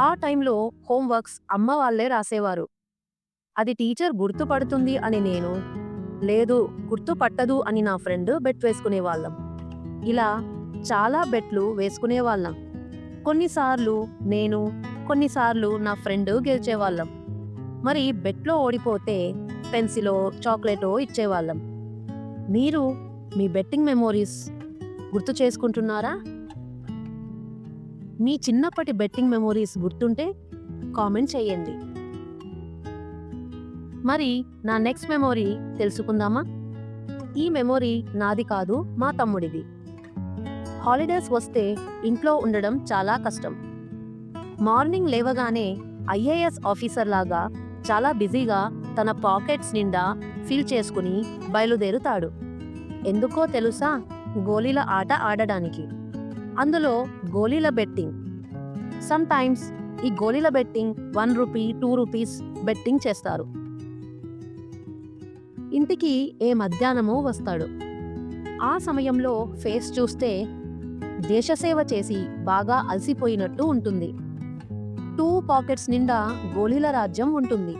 ఆ టైంలో హోంవర్క్స్ అమ్మ వాళ్ళే రాసేవారు. అది టీచర్ గుర్తుపడుతుంది అని నేను లేదు గుర్తుపట్టదు అని నా ఫ్రెండ్ బెట్ వేసుకునేవాళ్ళం. ఇలా చాలా బెట్లు వేసుకునేవాళ్ళం. కొన్నిసార్లు నేను కొన్నిసార్లు నా ఫ్రెండ్ గెలిచేవాళ్ళం. మరి బెట్లో ఓడిపోతే పెన్సిలో చాక్లెటో ఇచ్చేవాళ్ళం. మీరు మీ బెట్టింగ్ మెమోరీస్ గుర్తు చేసుకుంటున్నారా? మీ చిన్నప్పటి బెట్టింగ్ మెమోరీస్ గుర్తుంటే కామెంట్ చేయండి. మరి నా నెక్స్ట్ మెమోరీ తెలుసుకుందామా? ఈ మెమోరీ నాది కాదు మా తమ్ముడిది. హాలిడేస్ వస్తే ఇంట్లో ఉండడం చాలా కష్టం. మార్నింగ్ లేవగానే ఐఏఎస్ ఆఫీసర్ లాగా చాలా బిజీగా తన పాకెట్స్ నిండా ఫిల్ చేసుకుని బయలుదేరుతాడు. ఎందుకో తెలుసా? గోళీల ఆట ఆడడానికి. అందులో గోళీల బెట్టింగ్. సమ్ టైమ్స్ ఈ గోళీల betting one rupee two rupees betting చేస్తారు. ఇంటికి ఏ మధ్యాహ్నమో వస్తాడు. ఆ సమయంలో ఫేస్ చూస్తే దేశసేవ చేసి బాగా అలసిపోయినట్టు ఉంటుంది. టూ పాకెట్స్ నిండా గోళీల రాజ్యం ఉంటుంది.